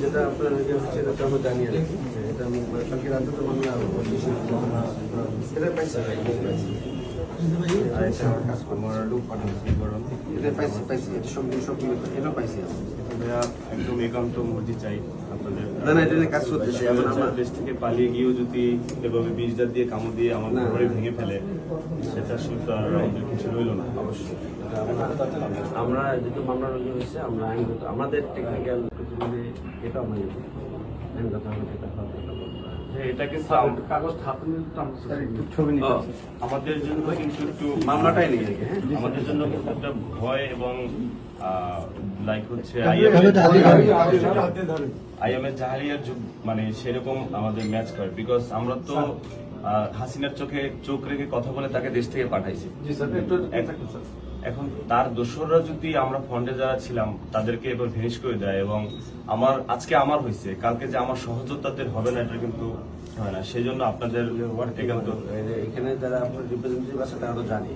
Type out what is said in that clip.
যেটা আপনার হচ্ছে এটা আমরা জানিয়ে এটা আমি কালকে রাতে তো মামলা এটা এটা পাইছে। সব একদম একান্ত মর্জি চাই আপনাদের না না এটা নিয়ে কাজ করতেছি এখন আমরা দেশ থেকে পালিয়ে গিয়েও যদি এভাবে বিষ দাঁত দিয়ে কামড় দিয়ে আমার। ঘরে ভেঙে ফেলে সেটা আর আমাদের কিছু রইল না অবশ্যই। আমরা- আমরা যেহেতু মামলা রুজু হয়েছে আমরা আইনগত আমাদের টেকনিক্যাল এটা আমরা আইনগত আমাদের এটা হবে, এটা বলব। এটা কিন্তু আম- কাগজ ছবি আমাদের জন্য কিন্তু একটু মামলাটাই আগে হ্যাঁ? আমাদের জন্য একটা ভয় এবং লাইক হচ্ছে আইএমএ জাহালিয়ার যুগ মানে সেরকম আমাদের ম্যাচ করে। বিকজ আমরা তো হাসিনার চোখে চোখ রেখে কথা বলে তাকে দেশ থেকে পাঠাইছি। জি স্যার একটু এক- এখন তার দোসররা যদি আমরা ফন্ডে যারা ছিলাম তাদেরকে এবার ফিনিশ করে দেয় এবং আমার আজকে আমার হয়েছে কালকে যে আমার সহযোদ্ধাদের হবে না এটা কিন্তু হয় না। সেই জন্য আপনাদের এখানে যারা আপনার রিপ্রেজেন্টেটিভ আছে তারা তো জানে।